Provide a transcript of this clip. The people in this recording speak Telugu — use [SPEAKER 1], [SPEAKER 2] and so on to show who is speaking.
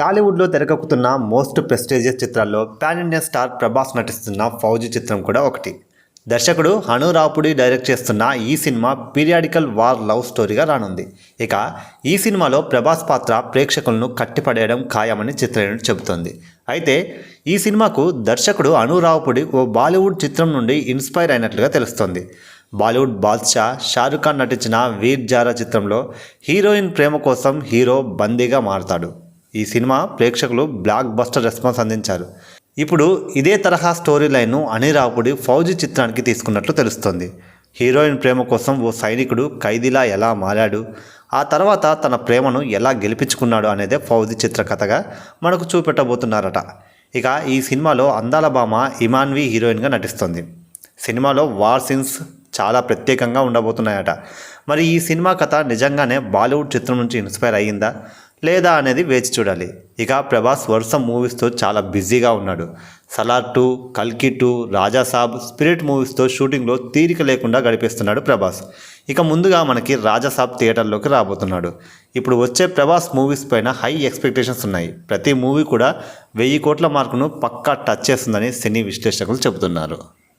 [SPEAKER 1] టాలీవుడ్లో తెరకెక్కుతున్న మోస్ట్ ప్రెస్టీజియస్ చిత్రాల్లో పాన్ ఇండియన్ స్టార్ ప్రభాస్ నటిస్తున్న ఫౌజీ చిత్రం కూడా ఒకటి. దర్శకుడు హను రాపుడి డైరెక్ట్ చేస్తున్న ఈ సినిమా పీరియాడికల్ వార్ లవ్ స్టోరీగా రానుంది. ఇక ఈ సినిమాలో ప్రభాస్ పాత్ర ప్రేక్షకులను కట్టిపడేయడం ఖాయమని చిత్రయూనిట్ చెబుతోంది. అయితే ఈ సినిమాకు దర్శకుడు అను రావుపుడి ఓ బాలీవుడ్ చిత్రం నుండి ఇన్స్పైర్ అయినట్లుగా తెలుస్తోంది. బాలీవుడ్ బాద్షా షారుఖ్ ఖాన్ నటించిన వీర్ జారా చిత్రంలో హీరోయిన్ ప్రేమ కోసం హీరో బందీగా మారతాడు. ఈ సినిమా ప్రేక్షకులు బ్లాక్ బస్టర్ రెస్పాన్స్ అందించారు. ఇప్పుడు ఇదే తరహా స్టోరీ లైన్ను అనిరాపుడి ఫౌజీ చిత్రానికి తీసుకున్నట్లు తెలుస్తోంది. హీరోయిన్ ప్రేమ కోసం ఓ సైనికుడు ఖైదీలా ఎలా మారాడు? ఆ తర్వాత తన ప్రేమను ఎలా గెలిపించుకున్నాడు అనేదే ఫౌజీ చిత్ర కథగా మనకు చూపెట్టబోతున్నారట. ఇక ఈ సినిమాలో అందాల భామ ఇమాన్వి హీరోయిన్గా నటిస్తుంది. సినిమాలో వార్ సీన్స్ చాలా ప్రత్యేకంగా ఉండబోతున్నాయట. మరి ఈ సినిమా కథ నిజంగానే బాలీవుడ్ చిత్రం నుంచి ఇన్స్పైర్ అయ్యిందా? లేదా అనేది వేచి చూడాలి. ఇక ప్రభాస్ వరుస మూవీస్తో చాలా బిజీగా ఉన్నాడు. సలార్ టూ కల్కి టూ రాజాసాబ్ స్పిరిట్ మూవీస్తో షూటింగ్లో తీరిక లేకుండా గడిపేస్తున్నాడు ప్రభాస్. ఇక ముందుగా మనకి రాజాసాబ్ థియేటర్లోకి రాబోతున్నాడు. ఇప్పుడు వచ్చే ప్రభాస్ మూవీస్ పైన హై ఎక్స్పెక్టేషన్స్ ఉన్నాయి. ప్రతి మూవీ కూడా వెయ్యి కోట్ల మార్కును పక్కా టచ్ చేస్తుందని సినీ విశ్లేషకులు చెబుతున్నారు.